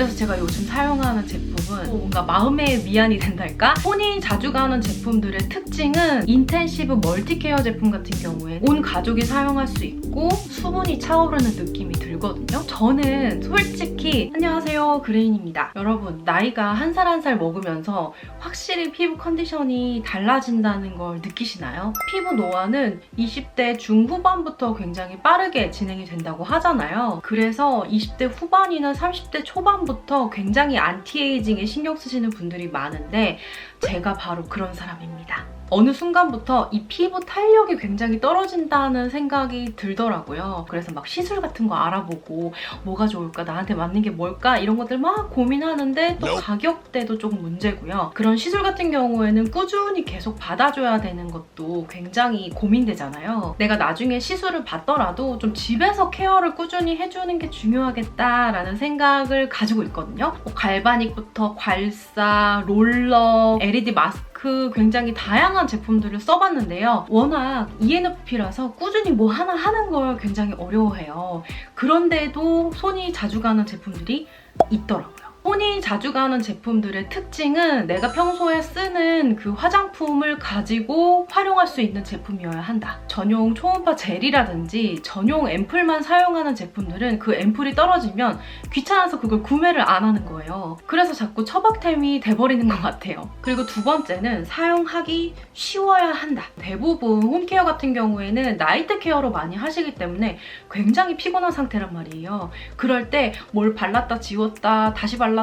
그래서 제가 요즘 사용하는 제품은 뭔가 마음의 위안이 된달까? 손이 자주 가는 제품들의 특징은 인텐시브 멀티케어 제품 같은 경우에 온 가족이 사용할 수 있고 수분이 차오르는 느낌이 들거든요. 저는 솔직히 안녕하세요 그레인입니다. 여러분 나이가 한살 한 살 먹으면서 확실히 피부 컨디션이 달라진다는 걸 느끼시나요? 피부 노화는 20대 중후반부터 굉장히 빠르게 진행이 된다고 하잖아요. 그래서 20대 후반이나 30대 초반부터 굉장히 안티에이징에 신경 쓰시는 분들이 많은데 제가 바로 그런 사람입니다. 어느 순간부터 이 피부 탄력이 굉장히 떨어진다는 생각이 들더라고요. 그래서 막 시술 같은 거 알아보고 뭐가 좋을까, 나한테 맞는 게 뭘까 이런 것들 막 고민하는데 또 가격대도 조금 문제고요. 그런 시술 같은 경우에는 꾸준히 계속 받아줘야 되는 것도 굉장히 고민되잖아요. 내가 나중에 시술을 받더라도 좀 집에서 케어를 꾸준히 해주는 게 중요하겠다라는 생각을 가지고 있거든요. 뭐 갈바닉부터 괄사, 롤러, LED 마스크 굉장히 다양한 제품들을 써봤는데요. 워낙 ENFP라서 꾸준히 뭐 하나 하는 걸 굉장히 어려워해요. 그런데도 손이 자주 가는 제품들이 있더라고요. 손이 자주 가는 제품들의 특징은 내가 평소에 쓰는 그 화장품을 가지고 활용할 수 있는 제품이어야 한다. 전용 초음파 젤이라든지 전용 앰플만 사용하는 제품들은 그 앰플이 떨어지면 귀찮아서 그걸 구매를 안 하는 거예요. 그래서 자꾸 처박템이 돼버리는 것 같아요. 그리고 두 번째는 사용하기 쉬워야 한다. 대부분 홈케어 같은 경우에는 나이트 케어로 많이 하시기 때문에 굉장히 피곤한 상태란 말이에요. 그럴 때 뭘 발랐다 지웠다 다시 발랐다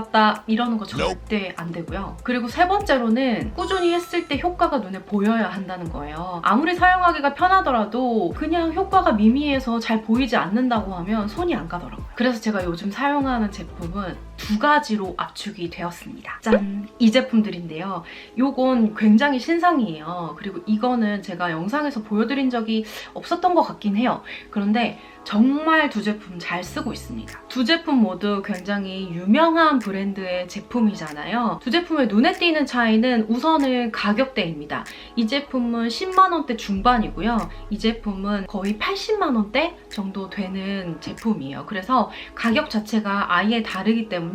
이러는 거 절대 안 되고요. 그리고 세 번째로는 꾸준히 했을 때 효과가 눈에 보여야 한다는 거예요. 아무리 사용하기가 편하더라도 그냥 효과가 미미해서 잘 보이지 않는다고 하면 손이 안 가더라고요. 그래서 제가 요즘 사용하는 제품은 두 가지로 압축이 되었습니다. 짠! 이 제품들인데요. 요건 굉장히 신상이에요. 그리고 이거는 제가 영상에서 보여드린 적이 없었던 것 같긴 해요. 그런데 정말 두 제품 잘 쓰고 있습니다. 두 제품 모두 굉장히 유명한 브랜드의 제품이잖아요. 두 제품의 눈에 띄는 차이는 우선은 가격대입니다. 이 제품은 10만원대 중반이고요. 이 제품은 거의 80만원대 정도 되는 제품이에요. 그래서 가격 자체가 아예 다르기 때문에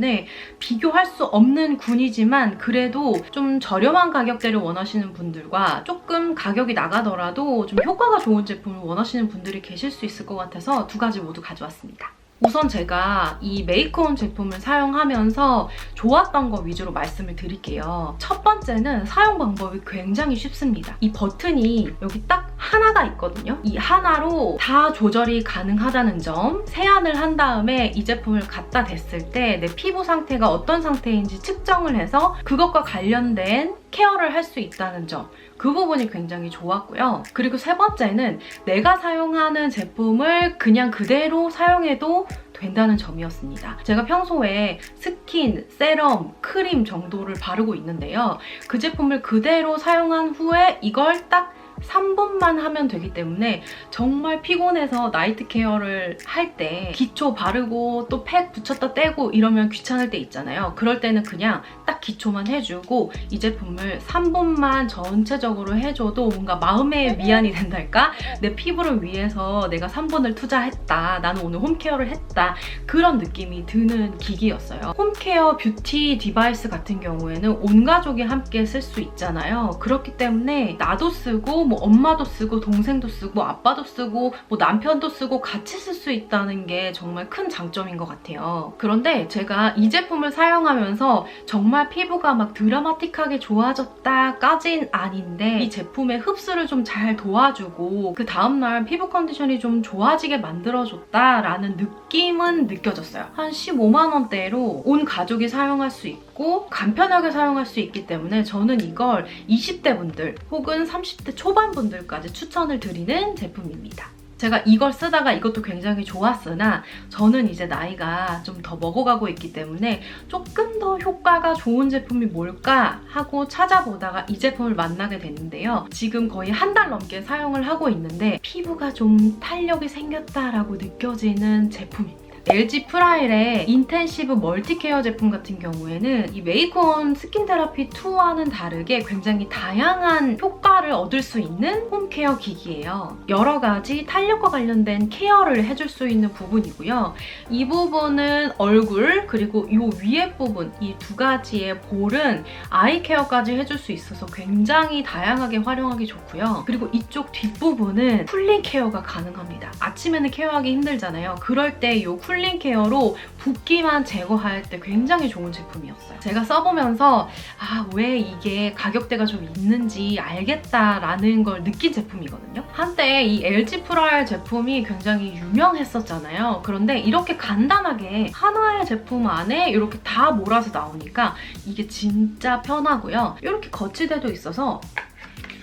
비교할 수 없는 군이지만 그래도 좀 저렴한 가격대를 원하시는 분들과 조금 가격이 나가더라도 좀 효과가 좋은 제품을 원하시는 분들이 계실 수 있을 것 같아서 두 가지 모두 가져왔습니다. 우선 제가 이 메이크온 제품을 사용하면서 좋았던 거 위주로 말씀을 드릴게요. 첫 번째는 사용 방법이 굉장히 쉽습니다. 이 버튼이 여기 딱 하나가 있거든요. 이 하나로 다 조절이 가능하다는 점, 세안을 한 다음에 이 제품을 갖다 댔을 때 내 피부 상태가 어떤 상태인지 측정을 해서 그것과 관련된 케어를 할 수 있다는 점. 그 부분이 굉장히 좋았고요. 그리고 세 번째는 내가 사용하는 제품을 그냥 그대로 사용해도 된다는 점이었습니다. 제가 평소에 스킨, 세럼, 크림 정도를 바르고 있는데요. 그 제품을 그대로 사용한 후에 이걸 딱 3분만 하면 되기 때문에 정말 피곤해서 나이트 케어를 할 때 기초 바르고 또 팩 붙였다 떼고 이러면 귀찮을 때 있잖아요. 그럴 때는 그냥 딱 기초만 해주고 이 제품을 3분만 전체적으로 해줘도 뭔가 마음의 위안이 된달까? 내 피부를 위해서 내가 3분을 투자했다. 나는 오늘 홈케어를 했다. 그런 느낌이 드는 기기였어요. 홈케어 뷰티 디바이스 같은 경우에는 온 가족이 함께 쓸 수 있잖아요. 그렇기 때문에 나도 쓰고 뭐 엄마도 쓰고 동생도 쓰고 아빠도 쓰고 뭐 남편도 쓰고 같이 쓸 수 있다는 게 정말 큰 장점인 것 같아요. 그런데 제가 이 제품을 사용하면서 정말 피부가 막 드라마틱하게 좋아졌다까진 아닌데 이 제품의 흡수를 좀 잘 도와주고 그 다음날 피부 컨디션이 좀 좋아지게 만들어줬다라는 느낌은 느껴졌어요. 한 15만 원대로 온 가족이 사용할 수 있고 간편하게 사용할 수 있기 때문에 저는 이걸 20대 분들 혹은 30대 초반 분들까지 추천을 드리는 제품입니다. 제가 이걸 쓰다가 이것도 굉장히 좋았으나 저는 이제 나이가 좀 더 먹어가고 있기 때문에 조금 더 효과가 좋은 제품이 뭘까 하고 찾아보다가 이 제품을 만나게 됐는데요. 지금 거의 한 달 넘게 사용을 하고 있는데 피부가 좀 탄력이 생겼다라고 느껴지는 제품입니다. LG 프라일의 인텐시브 멀티케어 제품 같은 경우에는 이 메이크온 스킨 테라피 2와는 다르게 굉장히 다양한 효과를 얻을 수 있는 홈케어 기기예요. 여러 가지 탄력과 관련된 케어를 해줄 수 있는 부분이고요. 이 부분은 얼굴 그리고 이 위에 부분 이 두 가지의 볼은 아이 케어까지 해줄 수 있어서 굉장히 다양하게 활용하기 좋고요. 그리고 이쪽 뒷부분은 쿨링 케어가 가능합니다. 아침에는 케어하기 힘들잖아요. 그럴 때이 쿨링 케어로 붓기만 제거할 때 굉장히 좋은 제품이었어요. 제가 써보면서 아, 왜 이게 가격대가 좀 있는지 알겠다라는 걸 느낀 제품이거든요. 한때 이 LG 프라일 제품이 굉장히 유명했었잖아요. 그런데 이렇게 간단하게 하나의 제품 안에 이렇게 다 몰아서 나오니까 이게 진짜 편하고요. 이렇게 거치대도 있어서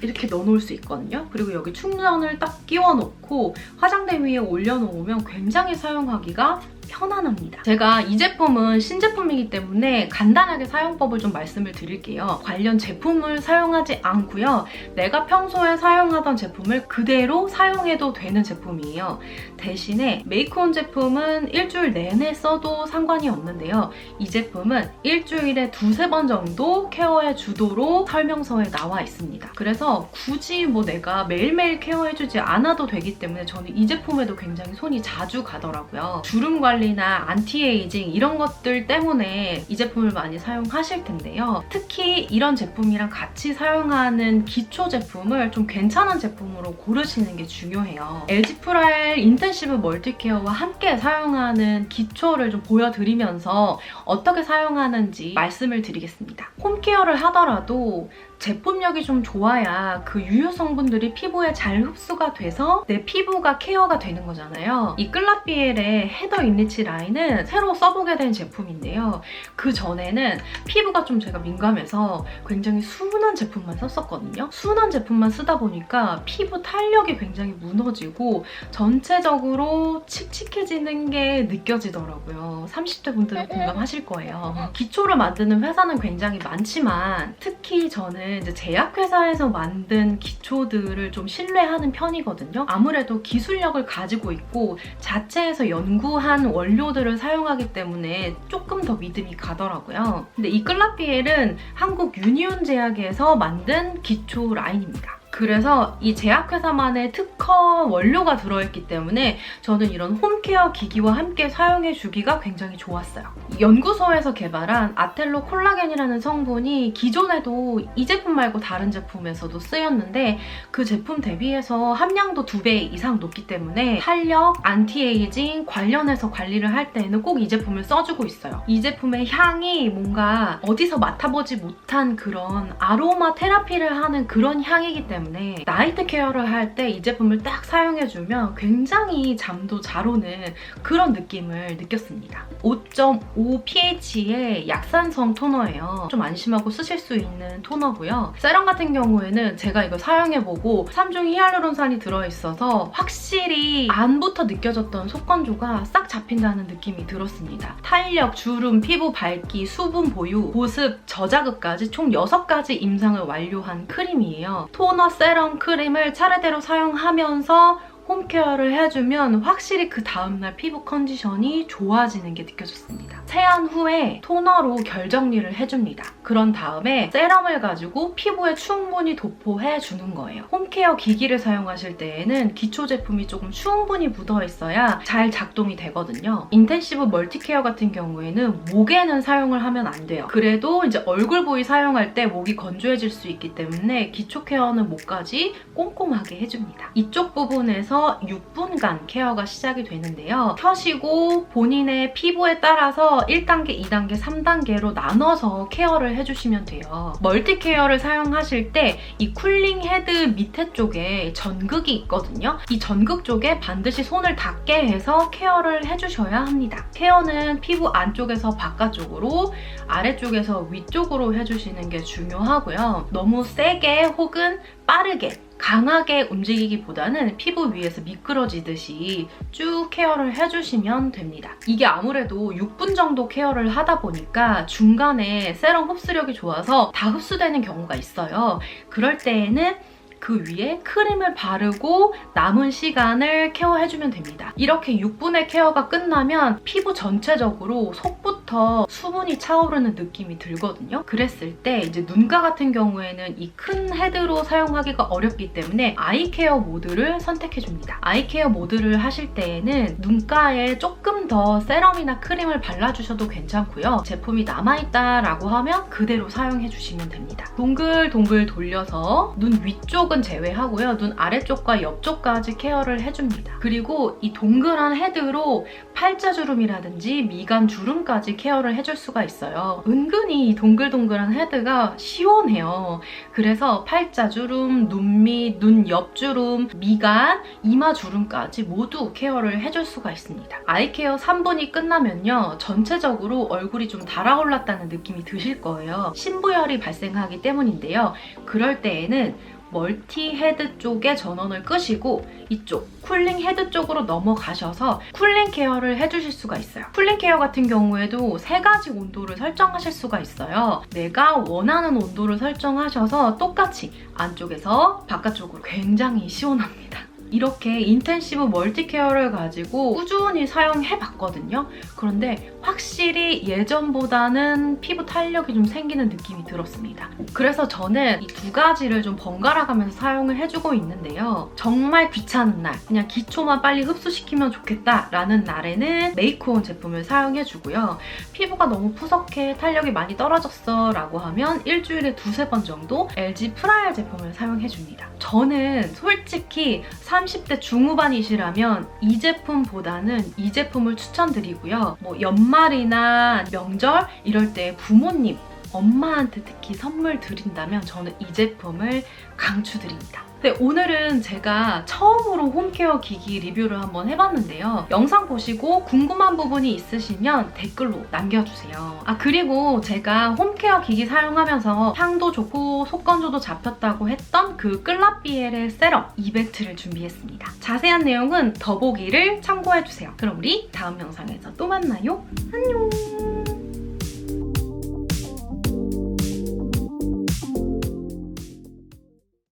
이렇게 넣어놓을 수 있거든요. 그리고 여기 충전을 딱 끼워놓고 화장대 위에 올려놓으면 굉장히 사용하기가 편안합니다. 제가 이 제품은 신제품이기 때문에 간단하게 사용법을 좀 말씀을 드릴게요. 관련 제품을 사용하지 않고요. 내가 평소에 사용하던 제품을 그대로 사용해도 되는 제품이에요. 대신에 메이크온 제품은 일주일 내내 써도 상관이 없는데요. 이 제품은 일주일에 두세 번 정도 케어해 주도록 설명서에 나와 있습니다. 그래서 굳이 뭐 내가 매일매일 케어해주지 않아도 되기 때문에 저는 이 제품에도 굉장히 손이 자주 가더라고요. 주름 관리 나 안티에이징 이런 것들 때문에 이 제품을 많이 사용하실 텐데요. 특히 이런 제품이랑 같이 사용하는 기초 제품을 좀 괜찮은 제품으로 고르시는 게 중요해요. LG 프라일 인텐시브 멀티케어와 함께 사용하는 기초를 좀 보여드리면서 어떻게 사용하는지 말씀을 드리겠습니다. 홈케어를 하더라도 제품력이 좀 좋아야 그 유효 성분들이 피부에 잘 흡수가 돼서 내 피부가 케어가 되는 거잖아요. 이 클라비엘의 헤더 인리치 라인은 새로 써보게 된 제품인데요. 그 전에는 피부가 좀 제가 민감해서 굉장히 순한 제품만 썼었거든요. 순한 제품만 쓰다 보니까 피부 탄력이 굉장히 무너지고 전체적으로 칙칙해지는 게 느껴지더라고요. 30대 분들은 공감하실 거예요. 기초를 만드는 회사는 굉장히 많지만 특히 저는 이제 제약회사에서 만든 기초들을 좀 신뢰하는 편이거든요. 아무래도 기술력을 가지고 있고 자체에서 연구한 원료들을 사용하기 때문에 조금 더 믿음이 가더라고요. 근데 이 클라피엘은 한국 유니온 제약에서 만든 기초 라인입니다. 그래서 이 제약회사만의 특허 원료가 들어있기 때문에 저는 이런 홈케어 기기와 함께 사용해 주기가 굉장히 좋았어요. 연구소에서 개발한 아텔로 콜라겐이라는 성분이 기존에도 이 제품 말고 다른 제품에서도 쓰였는데 그 제품 대비해서 함량도 두 배 이상 높기 때문에 탄력, 안티에이징 관련해서 관리를 할 때에는 꼭 이 제품을 써주고 있어요. 이 제품의 향이 뭔가 어디서 맡아보지 못한 그런 아로마 테라피를 하는 그런 향이기 때문에 나이트 케어를 할 때 이 제품을 딱 사용해주면 굉장히 잠도 잘 오는 그런 느낌을 느꼈습니다. 5.5 pH의 약산성 토너예요. 좀 안심하고 쓰실 수 있는 토너고요. 세럼 같은 경우에는 제가 이거 사용해보고 3중 히알루론산이 들어있어서 확실히 안부터 느껴졌던 속건조가 싹 잡힌다는 느낌이 들었습니다. 탄력, 주름, 피부 밝기, 수분 보유, 보습, 저자극까지 총 6가지 임상을 완료한 크림이에요. 토너, 세럼, 크림을 차례대로 사용하면서 홈케어를 해주면 확실히 그 다음날 피부 컨디션이 좋아지는 게 느껴졌습니다. 세안 후에 토너로 결 정리를 해줍니다. 그런 다음에 세럼을 가지고 피부에 충분히 도포해주는 거예요. 홈케어 기기를 사용하실 때에는 기초 제품이 조금 충분히 묻어 있어야 잘 작동이 되거든요. 인텐시브 멀티케어 같은 경우에는 목에는 사용을 하면 안 돼요. 그래도 이제 얼굴 부위 사용할 때 목이 건조해질 수 있기 때문에 기초 케어는 목까지 꼼꼼하게 해줍니다. 이쪽 부분에서 6분간 케어가 시작이 되는데요. 켜시고 본인의 피부에 따라서 1단계, 2단계, 3단계로 나눠서 케어를 해주시면 돼요. 멀티 케어를 사용하실 때 이 쿨링 헤드 밑에 쪽에 전극이 있거든요. 이 전극 쪽에 반드시 손을 닿게 해서 케어를 해주셔야 합니다. 케어는 피부 안쪽에서 바깥쪽으로 아래쪽에서 위쪽으로 해주시는 게 중요하고요. 너무 세게 혹은 빠르게 강하게 움직이기보다는 피부 위에서 미끄러지듯이 쭉 케어를 해주시면 됩니다. 이게 아무래도 6분 정도 케어를 하다 보니까 중간에 세럼 흡수력이 좋아서 다 흡수되는 경우가 있어요. 그럴 때에는 그 위에 크림을 바르고 남은 시간을 케어해주면 됩니다. 이렇게 6분의 케어가 끝나면 피부 전체적으로 속부터 수분이 차오르는 느낌이 들거든요. 그랬을 때 이제 눈가 같은 경우에는 이 큰 헤드로 사용하기가 어렵기 때문에 아이 케어 모드를 선택해줍니다. 아이 케어 모드를 하실 때에는 눈가에 조금 더 세럼이나 크림을 발라주셔도 괜찮고요. 제품이 남아있다라고 하면 그대로 사용해주시면 됩니다. 동글동글 돌려서 눈 위쪽 은 제외하고요. 눈 아래쪽과 옆쪽까지 케어를 해줍니다. 그리고 이 동글한 헤드로 팔자주름이라든지 미간 주름까지 케어를 해줄 수가 있어요. 은근히 이 동글동글한 헤드가 시원해요. 그래서 팔자주름, 눈 밑, 눈 옆주름, 미간, 이마주름까지 모두 케어를 해줄 수가 있습니다. 아이케어 3분이 끝나면요. 전체적으로 얼굴이 좀 달아올랐다는 느낌이 드실 거예요. 신부열이 발생하기 때문인데요. 그럴 때에는 멀티 헤드 쪽에 전원을 끄시고 이쪽 쿨링 헤드 쪽으로 넘어가셔서 쿨링 케어를 해주실 수가 있어요. 쿨링 케어 같은 경우에도 세 가지 온도를 설정하실 수가 있어요. 내가 원하는 온도를 설정하셔서 똑같이 안쪽에서 바깥쪽으로 굉장히 시원합니다. 이렇게 인텐시브 멀티 케어를 가지고 꾸준히 사용해 봤거든요. 그런데 확실히 예전보다는 피부 탄력이 좀 생기는 느낌이 들었습니다. 그래서 저는 이 두 가지를 좀 번갈아 가면서 사용을 해주고 있는데요. 정말 귀찮은 날, 그냥 기초만 빨리 흡수시키면 좋겠다라는 날에는 메이크온 제품을 사용해주고요. 피부가 너무 푸석해, 탄력이 많이 떨어졌어 라고 하면 일주일에 두세 번 정도 LG 프라이어 제품을 사용해줍니다. 저는 솔직히 30대 중후반이시라면 이 제품보다는 이 제품을 추천드리고요. 뭐 연말이나 명절 이럴 때 부모님, 엄마한테 특히 선물 드린다면 저는 이 제품을 강추드립니다. 네, 오늘은 제가 처음으로 홈케어 기기 리뷰를 한번 해봤는데요. 영상 보시고 궁금한 부분이 있으시면 댓글로 남겨주세요. 아, 그리고 제가 홈케어 기기 사용하면서 향도 좋고 속건조도 잡혔다고 했던 그 끌라비엘의 세럼 200트를 준비했습니다. 자세한 내용은 더보기를 참고해주세요. 그럼 우리 다음 영상에서 또 만나요. 안녕!